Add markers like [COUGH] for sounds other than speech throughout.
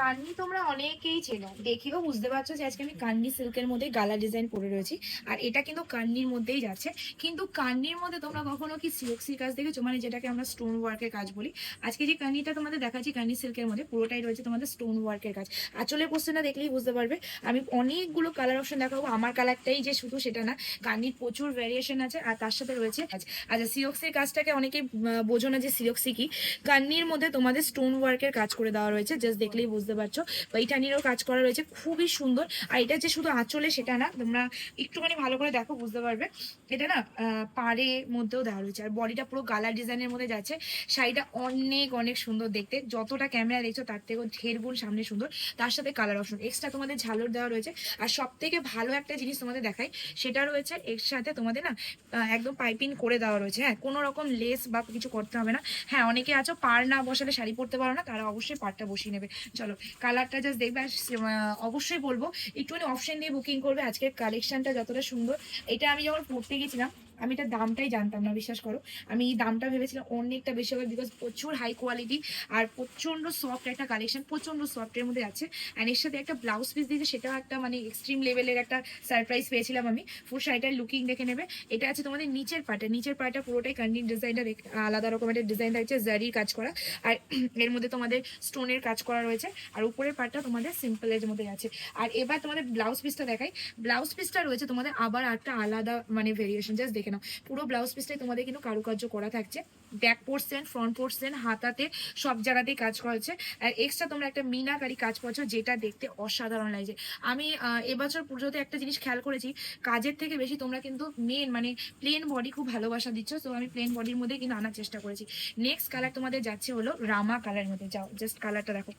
কান্নি তোমরা অনেকেই চেনো। দেখেও বুঝতে পারছ যে আজকে আমি কান্নি সিল্কের মধ্যে গালা ডিজাইন পরে রয়েছি। আর এটা কিন্তু কান্নির মধ্যেই যাচ্ছে। কিন্তু কান্নির মধ্যে তোমরা কখনো কি সিল্কসির কাজ দেখেছ? মানে যেটাকে আমরা স্টোন ওয়ার্কের কাজ বলি। আজকে যে কান্নিটা তোমাদের দেখাচ্ছি কান্নি সিল্কের মধ্যে পুরোটাই রয়েছে তোমাদের স্টোন ওয়ার্কের কাজ। আঁচলের পোস্টটা দেখলেই বুঝতে পারবে। আমি অনেকগুলো কালার অপশন দেখাবো। আমার কালারটাই যে শুধু সেটা না কান্নির প্রচুর ভ্যারিয়েশন আছে আর তার সাথে রয়েছে আচ্ছা সিওক্সির কাজটাকে অনেকে বোঝো না যে সিওক্সি কি কান্নির মধ্যে তোমাদের স্টোন ওয়ার্কের কাজ করে দেওয়া রয়েছে। জাস্ট দেখলেই বুঝতে পারছ? বৈঠানিরও কাজ করা রয়েছে, খুবই সুন্দর। আর এটা যে শুধু আঁচলে, সেটা না, তোমরা একটুখানি ভালো করে দেখো, বুঝতে পারবে। এটা না পাড়ের মধ্যেও দেওয়া রয়েছে। আর বডিটা পুরো গালার ডিজাইনের মধ্যে যাচ্ছে। শাড়িটা অনেক অনেক সুন্দর দেখতে। যতটা ক্যামেরা দেখছ, তার থেকেও ঢের গুণ সামনে সুন্দর। তার সাথে কালার অপশন এক্সট্রা তোমাদের ঝালর দেওয়া রয়েছে। আর সব থেকে ভালো একটা জিনিস তোমাদের দেখাই, সেটা রয়েছে এর সাথে তোমাদের না একদম পাইপিং করে দেওয়া রয়েছে। হ্যাঁ কোনো রকম লেস বা কিছু করতে হবে না। হ্যাঁ অনেকে আছো পার না বসালে শাড়ি পরতে পারো না, তারা অবশ্যই পারটা বসিয়ে নেবে। চলো কালারটা জাস্ট দেখবে। আর অবশ্যই বলব, একটুখানি অপশন দিয়ে বুকিং করবে। আজকের কালেকশনটা যতটা সুন্দর। এটা আমি যখন পড়তে গেছিলাম আমি এটা দামটাই জানতাম না, বিশ্বাস করো। আমি এই দামটা ভেবেছিলাম অনেকটা বেশি হবে বিকজ প্রচুর হাই কোয়ালিটি আর প্রচণ্ড সফট একটা কালেকশন প্রচণ্ড সফটের মধ্যে আছে। অ্যান্ড এর সাথে একটা ব্লাউজ পিস দিয়েছে, সেটাও একটা মানে এক্সট্রিম লেভেলের একটা সারপ্রাইজ পেয়েছিলাম আমি। ফুল শাড়িটার লুকিং দেখে নেবে। এটা আছে তোমাদের নিচের পার্টে নিচের পার্টটা পুরোটাই কান্ডিং ডিজাইনটা আলাদা রকমের ডিজাইন থাকছে জারির কাজ করা। আর [CLEARS THROAT] এর মধ্যে তোমাদের স্টোনের কাজ করা রয়েছে। আর উপরের পার্টটা তোমাদের সিম্পলের মধ্যে আছে। আর এবার তোমাদের ব্লাউজ পিসটা দেখাই। ব্লাউজ পিসটা রয়েছে তোমাদের আবার একটা আলাদা মানে ভেরিয়েশন জাস্ট দেখে নাও। পুরো ব্লাউজ পিসটাই তোমাদের কিন্তু কারুকার্য করা থাকছে। ব্যাক পোর্সেন ফ্রন্ট পোর্সেন হাতাতে সব জায়গাতেই কাজ করা হচ্ছে। আর এক্সট্রা তোমরা একটা মিনাকারি কাজ পাচ্ছ যেটা দেখতে অসাধারণ লাগছে। আমি এবছর পুজোতে একটা জিনিস খেয়াল করেছি, কাজের থেকে বেশি তোমরা কিন্তু মেন মানে প্লেন বডি খুব ভালোবাসা দিচ্ছ, তো আমি প্লেন বডির মধ্যে কিন্তু আনার চেষ্টা করেছি। নেক্সট কালার তোমাদের যাচ্ছে হলো রামা কালার মধ্যে, যাও জাস্ট কালারটা দেখো।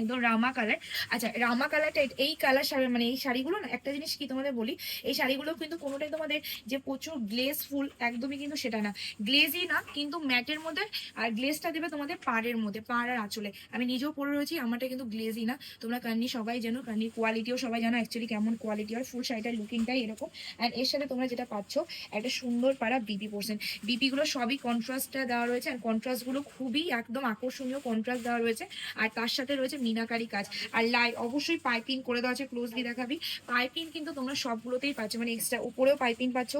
একদম রামা কালার আচ্ছা রামা কালারটা এই কালার শাড়ি মানে এই শাড়িগুলো না, একটা জিনিস কি তোমাদের বলি, এই শাড়িগুলো কিন্তু কোনোটাই তোমাদের যে প্রচুর গ্লেজ ফুল একদমই কিন্তু সেটা না। গ্লেজই না, কিন্তু ম্যাটের মধ্যে, আর গ্লেজটা দেবে তোমাদের পাড়ের মধ্যে পাড় আর আঁচলে। আমি নিজেও পরে রয়েছি, আমারটা কিন্তু গ্লেজই না। তোমরা কান্নি সবাই জানো কান্নির কোয়ালিটিও সবাই জানো অ্যাকচুয়ালি কেমন কোয়ালিটি আর ফুল শাড়িটার লুকিংটাই এরকম। অ্যান্ড এর সাথে তোমরা যেটা পাচ্ছ, একটা সুন্দর পাড়া বিপি পোর্শন বিপিগুলো সবই কন্ট্রাস্টটা দেওয়া রয়েছে, আর কন্ট্রাস্টগুলো খুবই একদম আকর্ষণীয় কন্ট্রাস্ট দেওয়া রয়েছে। আর তার সাথে রয়েছে মিনাকারি কাজ। আর লাই, অবশ্যই পাইপিং করে দেওয়া আছে ক্লোজলি দেখাবি। পাইপিং কিন্তু তোমরা সবগুলোতেই পাচ্ছ মানে এক্সট্রা উপরেও পাইপিং পাচ্ছ,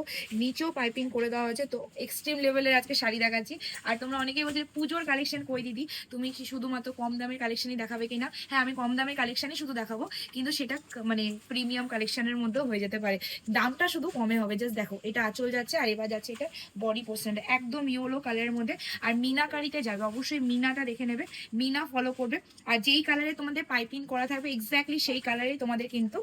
নিচেও পাইপিং করে দেওয়া হয়েছে। তো এক্সট্রিম লেভেলের আজকে শাড়ি দেখাচ্ছি। আর তোমরা অনেকেই বলছে পুজোর কালেকশন কই দিদি? তুমি কি শুধুমাত্র কম দামের কালেকশনই দেখাবে কিনা? হ্যাঁ আমি কম দামের কালেকশনই শুধু দেখাবো, কিন্তু সেটা মানে প্রিমিয়াম কালেকশনের মধ্যেও হয়ে যেতে পারে। দামটা শুধু কমে হবে জাস্ট দেখো, এটা আঁচল যাচ্ছে আর এবার যাচ্ছে এটা বডি পোর্শনটা একদম ইয়েলো কালারের মধ্যে। আর মিনাকারিতে যাবে, অবশ্যই মিনাটা দেখে নেবে, মিনা ফলো করবে। আর যেই কালারে তোমাদের পাইপিং করা থাকবে এক্স্যাক্টলি সেই কালারেই তোমাদের কিন্তু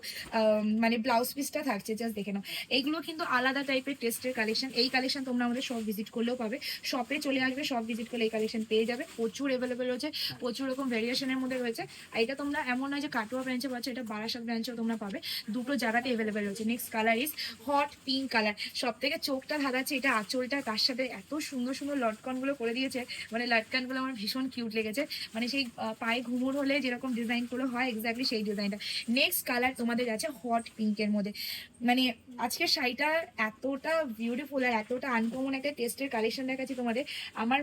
মানে ব্লাউজ পিসটা থাকছে জাস্ট দেখে নাও। এইগুলো কিন্তু আলাদা টাইপের টেস্টের কালেকশন এই কালেকশন তোমরা আমাদের সব ভিজিট করলেও পাবে। শপে চলে আসবে সব ভিজিট করলে এই কালেকশন পেয়ে যাবে। প্রচুর অ্যাভেলেবেল রয়েছে, প্রচুর রকম ভেরিয়েশনের মধ্যে রয়েছে। আর এটা তোমরা এমন নয় যে কাটোয়া ব্রাঞ্চে পাচ্ছ, এটা বারাসাত ব্রাঞ্চেও তোমরা পাবে। দুটো জায়গাতে অ্যাভেলেবেল রয়েছে। Next colour is hot pink colour সব থেকে চোখটা ধাঁধাচ্ছে এটা আঁচলটা, তার সাথে এত সুন্দর সুন্দর লটকনগুলো করে দিয়েছে। মানে লটকনগুলো আমার ভীষণ কিউট লেগেছে। মানে সেই পায়ে ঘুমুর হলে যেরকম ডিজাইনগুলো হয় এক্স্যাক্টলি সেই ডিজাইনটা নেক্সট কালার তোমাদের আছে হট পিঙ্কের মধ্যে। মানে আজকের শাড়িটা এতটা বিউটিফুল আর এতটা আনকমন একটা টেস্টের কালেকশন দেখাচ্ছি তোমাদের। আমার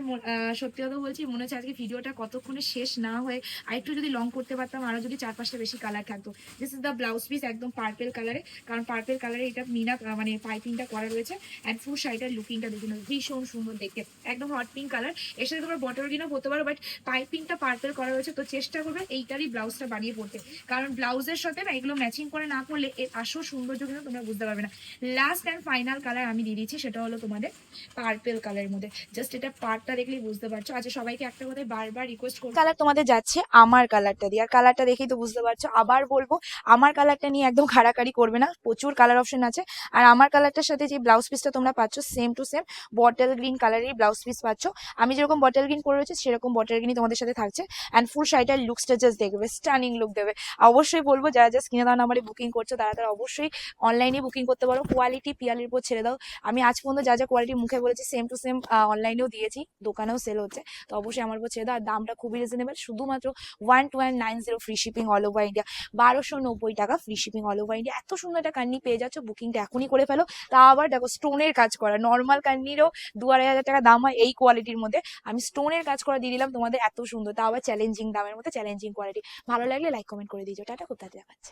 সত্যি কথা বলছি মনে হচ্ছে আজকে ভিডিওটা কতক্ষণে শেষ না হয়ে আরেকটু যদি লং করতে পারতাম আরও যদি চার পাঁচটা বেশি কালার থাকতো। This is the blouse piece একদম পার্পেল কালারে কারণ পার্পেল কালারে এটা মিনা মানে পাইপিংটা করা রয়েছে। অ্যান্ড ফুল শাড়িটার লুকিংটা দেখে নাও, ভীষণ সুন্দর দেখতে। একদম হট পিঙ্ক কালারের সাথে তোমরা বটল গ্রিনও পরতে পারো বাট পাইপিংটা পার্পেল করা রয়েছে। তো চেষ্টা করবে এইটারই ব্লাউজটা বানিয়ে পড়তে কারণ ব্লাউজের সাথে না এগুলো ম্যাচিং করে না পড়লে এর আসল সৌন্দর্য কিন্তু তোমরা বুঝতে পারবে না। লাস্ট অ্যান্ড ফাইনাল কালার আমি দিয়ে দিচ্ছি, সেটা হলো তোমাদের পার্পেল কালারের মধ্যে। জাস্ট এটা পার্টটা দেখলেই বুঝতে পারছ। আচ্ছা সবাইকে একটা কথাই বারবার রিকোয়েস্ট করব কালার তোমাদের যাচ্ছে আমার কালারটা দিয়ে। আর কালারটা দেখেই তো বুঝতে পারছ। আবার বলব, আমার কালারটা নিয়ে একদম খাড়াকাড়ি করবে না। প্রচুর কালার অপশন আছে। আর আমার কালারটার সাথে যে ব্লাউজ পিসটা তোমরা পাচ্ছ same to same bottle green কালারের ব্লাউজ পিস পাচ্ছ। আমি যেরকম বটল গ্রিন পরে রয়েছে, সেরকম বটল গ্রিনই তোমাদের সাথে থাকছে। অ্যান্ড ফুল শাড়িটার লুকসটা জাস্ট দেখবে স্টানিং লুক দেবে। অবশ্যই বলব, যারা যারা স্ক্রিনে দেওয়া নাম্বারে বুকিং করছ, তারা তারা অবশ্যই অনলাইনে বুকিং করতে পারো। কোয়ালিটি পিয়ালির উপর ছেড়ে দাও। আমি আজ পর্যন্ত যা যা কোয়ালিটি মুখে বলেছি সেম টু সেম অনলাইনেও দিয়েছি। দোকানেও সেল হচ্ছে। তো অবশ্যই আমার উপর ছেড়ে দাও। আর দামটা খুবই রিজনেবল শুধুমাত্র one two one nine zero free shipping all over India বারোশো নব্বই টাকা free shipping all over India এত সুন্দর একটা কান্নি পেয়ে যাচ্ছ বুকিংটা এখনই করে ফেলো। তা আবার দেখো স্টোনের কাজ করা। নর্মাল কান্নিরও দু আড়াই হাজার টাকা দাম হয় এই কোয়ালিটির মধ্যে। আমি স্টোনের কাজ করা দিয়ে দিলাম, তোমাদের এত সুন্দর। তা আবার চ্যালেঞ্জিং দামের মধ্যে চ্যালেঞ্জিং ফিনিশিং কোয়ালিটি ভালো লাগলে লাইক কমেন্ট করে দিও। টাটা কোথায় দেখাচ্ছে